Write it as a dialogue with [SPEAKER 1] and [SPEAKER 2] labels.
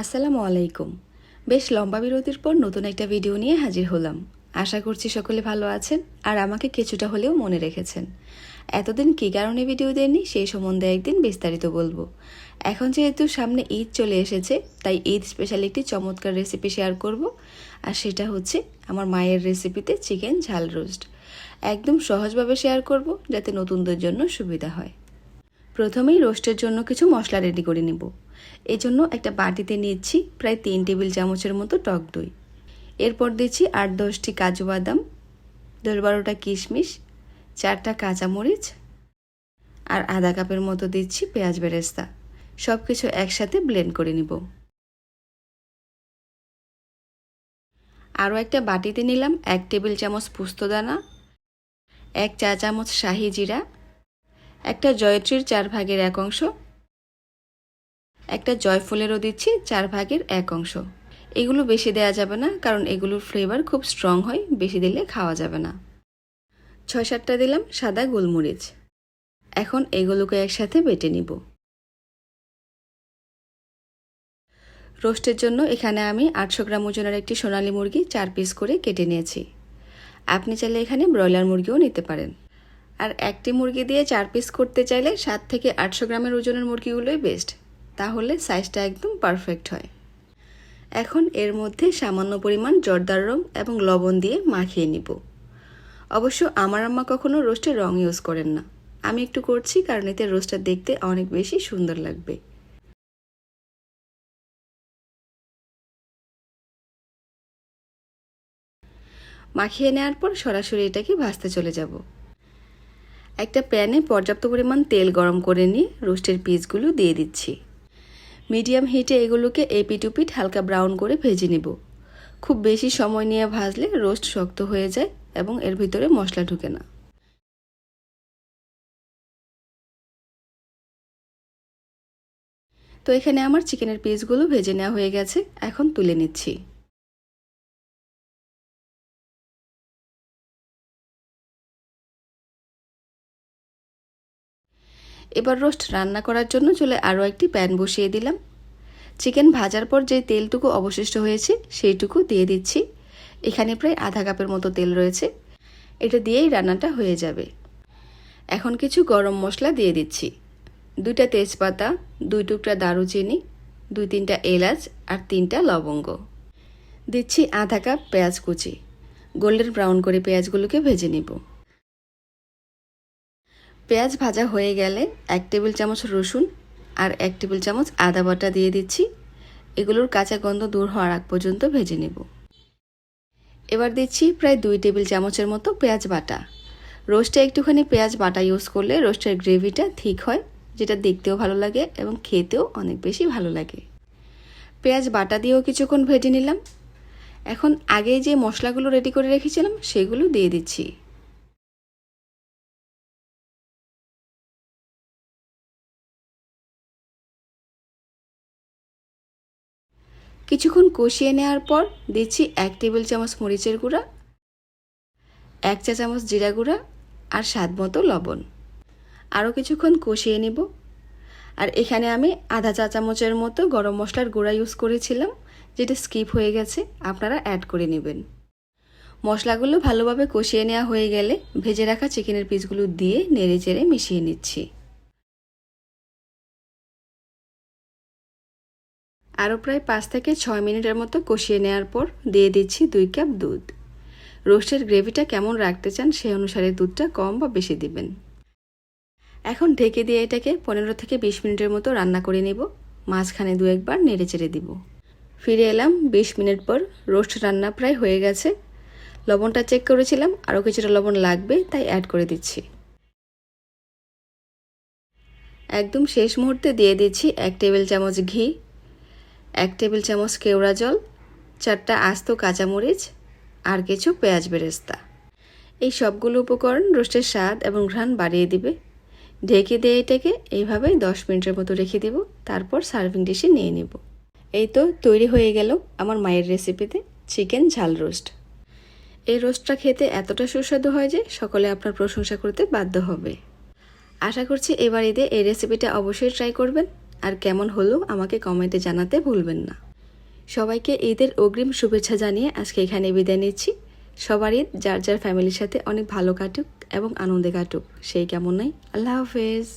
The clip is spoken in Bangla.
[SPEAKER 1] আসসালামু আলাইকুম। বেশ লম্বা বিরতির পর নতুন একটা ভিডিও নিয়ে হাজির হলাম। আশা করছি সকলে ভালো আছেন আর আমাকে কিছুটা হলেও মনে রেখেছেন। এতদিন কী কারণে ভিডিও দেননি সেই সম্বন্ধে একদিন বিস্তারিত বলব। এখন যেহেতু সামনে ঈদ চলে এসেছে, তাই ঈদ স্পেশাল একটি চমৎকার রেসিপি শেয়ার করব। আর সেটা হচ্ছে আমার মায়ের রেসিপিতে চিকেন ঝাল রোস্ট একদম সহজভাবে শেয়ার করব যাতে নতুনদের জন্য সুবিধা হয়। প্রথমেই রোস্টের জন্য কিছু মশলা রেডি করে নেব। এই জন্য একটা বাটিতে নিচ্ছি প্রায় তিন টেবিল চামচের মতো টক দই। এরপর দিচ্ছি আট দশটি কাজু বাদাম, দশ বারোটা কিশমিশ, চারটা কাঁচামরিচ আর আধা কাপের মতো দিচ্ছি পেঁয়াজ বেরেস্তা। সব কিছু একসাথে ব্লেন্ড করে নিব। আরও একটা বাটিতে নিলাম এক টেবিল চামচ পুস্তদানা এক চা চামচ শাহি জিরা, একটা জয়ত্রীর চার ভাগের এক অংশ একটা জয়ফুলেরও দিচ্ছি চার ভাগের এক অংশ। এগুলো বেশি দেওয়া যাবে না, কারণ এগুলোর ফ্লেভার খুব স্ট্রং হয়, বেশি দিলে খাওয়া যাবে না। ছয় সাতটা দিলাম সাদা গোলমরিচ। এখন এগুলোকে একসাথে বেটে নিব। রোস্টের জন্য এখানে আমি আটশো গ্রাম ওজনের একটি সোনালি মুরগি চার পিস করে কেটে নিয়েছি। আপনি চাইলে এখানে ব্রয়লার মুরগিও নিতে পারেন। আর একটি মুরগি দিয়ে চার পিস করতে চাইলে সাত থেকে আটশো গ্রামের ওজনের মুরগিগুলোই বেস্ট তাহলে সাইজটা একদম পারফেক্ট হয়। এখন এর মধ্যে সামান্য পরিমাণ জর্দার রং এবং লবণ দিয়ে মাখিয়ে নিব। অবশ্য আমার আম্মা কখনো রোস্টের রং ইউজ করেন না। আমি একটু করছি কারণ এতে রোস্টটা দেখতে অনেক বেশি সুন্দর লাগবে। মাখিয়ে নেওয়ার পর সরাসরি এটাকে ভাজতে চলে যাব। একটা প্যানে পর্যাপ্ত পরিমাণ তেল গরম করে নিয়ে রোস্টের পিসগুলো দিয়ে দিচ্ছি। মিডিয়াম হিটে এগুলোকে এপিটুপিট হালকা ব্রাউন করে ভেজে নেব। খুব বেশি সময় নিয়ে ভাজলে রোস্ট শক্ত হয়ে যায় এবং এর ভিতরে মশলা ঢুকে না। তো এখানে আমার চিকেনের পিসগুলো ভেজে নেওয়া হয়ে গেছে, এখন তুলে নিচ্ছি। এবার রোস্ট রান্না করার জন্য চলে আরও একটি প্যান বসিয়ে দিলাম। চিকেন ভাজার পর যে তেলটুকু অবশিষ্ট হয়েছে, সেইটুকু দিয়ে দিচ্ছি। এখানে প্রায় আধা কাপের মতো তেল রয়েছে। এটা দিয়েই রান্নাটা হয়ে যাবে। এখন কিছু গরম মশলা দিয়ে দিচ্ছি। দুইটা তেজপাতা, দুই টুকরা দারুচিনি, দুই তিনটা এলাচ আর তিনটা লবঙ্গ। দিচ্ছি আধা কাপ পেঁয়াজ কুচি। গোল্ডেন ব্রাউন করে পেঁয়াজগুলোকে ভেজে নেব। পেঁয়াজ ভাজা হয়ে গেলে এক টেবিল চামচ রসুন আর এক টেবিল চামচ আদা বাটা দিয়ে দিচ্ছি। এগুলোর কাঁচা গন্ধ দূর হওয়ার আগ পর্যন্ত ভেজে নেব। এবার দিচ্ছি প্রায় দুই টেবিল চামচের মতো পেঁয়াজ বাটা। রোস্টে একটুখানি পেঁয়াজ বাটা ইউজ করলে রোস্টের গ্রেভিটা ঠিক হয়, যেটা দেখতেও ভালো লাগে এবং খেতেও অনেক বেশি ভালো লাগে। পেঁয়াজ বাটা দিয়েও কিছুক্ষণ ভেজে নিলাম। এখন আগেই যে মশলাগুলো রেডি করে রেখেছিলাম, সেগুলো দিয়ে দিচ্ছি। কিছুক্ষণ কষিয়ে নেওয়ার পর দিচ্ছি এক টেবিল চামচ মরিচের গুঁড়া, এক চা চামচ জিরা গুঁড়া আর স্বাদ মতো লবণ। আরও কিছুক্ষণ কষিয়ে নেব। আর এখানে আমি আধা চা চামচের মতো গরম মশলার গুঁড়া ইউজ করেছিলাম, যেটা স্কিপ হয়ে গেছে, আপনারা অ্যাড করে নেবেন। মশলাগুলো ভালোভাবে কষিয়ে নেওয়া হয়ে গেলে ভেজে রাখা চিকেনের পিসগুলো দিয়ে নেড়ে চেড়ে মিশিয়ে নিচ্ছি। আরও প্রায় পাঁচ থেকে ছয় মিনিটের মতো কষিয়ে নেওয়ার পর দিয়ে দিচ্ছি দুই কাপ দুধ। রোস্টের গ্রেভিটা কেমন রাখতে চান সে অনুসারে দুধটা কম বা বেশি দিবেন। এখন ঢেকে দিয়ে এটাকে পনেরো থেকে বিশ মিনিটের মতো রান্না করে নেব। মাঝখানে দু একবার নেড়ে চেড়ে দিব। ফিরে এলাম বিশ মিনিট পর রোস্ট রান্না প্রায় হয়ে গেছে। লবণটা চেক করেছিলাম, আরও কিছুটা লবণ লাগবে, তাই অ্যাড করে দিচ্ছি। একদম শেষ মুহূর্তে দিয়ে দিচ্ছি এক টেবিল চামচ ঘি। এক টেবিল চামচ কেওড়া জল, চারটা আস্ত কাঁচামরিচ আর কিছু পেঁয়াজ বেরেস্তা। এই সবগুলো উপকরণ রোস্টের স্বাদ এবং ঘ্রাণ বাড়িয়ে দিবে। ঢেকে দিয়ে এটাকে এইভাবে দশ মিনিটের মতো রেখে দেব, তারপর সার্ভিং ডিশে নিয়ে নেব। এই তো তৈরি হয়ে গেল আমার মায়ের রেসিপিতে চিকেন ঝাল রোস্ট। এই রোস্টটা খেতে এতটা সুস্বাদু হয় যে সকলে আপনার প্রশংসা করতে বাধ্য হবে। আশা করছি এবার ঈদে এই রেসিপিটা অবশ্যই ট্রাই করবেন। আর কেমন হলো আমাকে কমেন্টে জানাতে ভুলবেন না। সবাইকে ঈদের অগ্রিম শুভেচ্ছা জানিয়ে আজকে এখানে বিদায় নিচ্ছি। সবার ঈদ, যার যার ফ্যামিলির সাথে অনেক ভালো কাটুক এবং আনন্দে কাটুক। সেই কেমন নাই। আল্লাহ হাফেজ।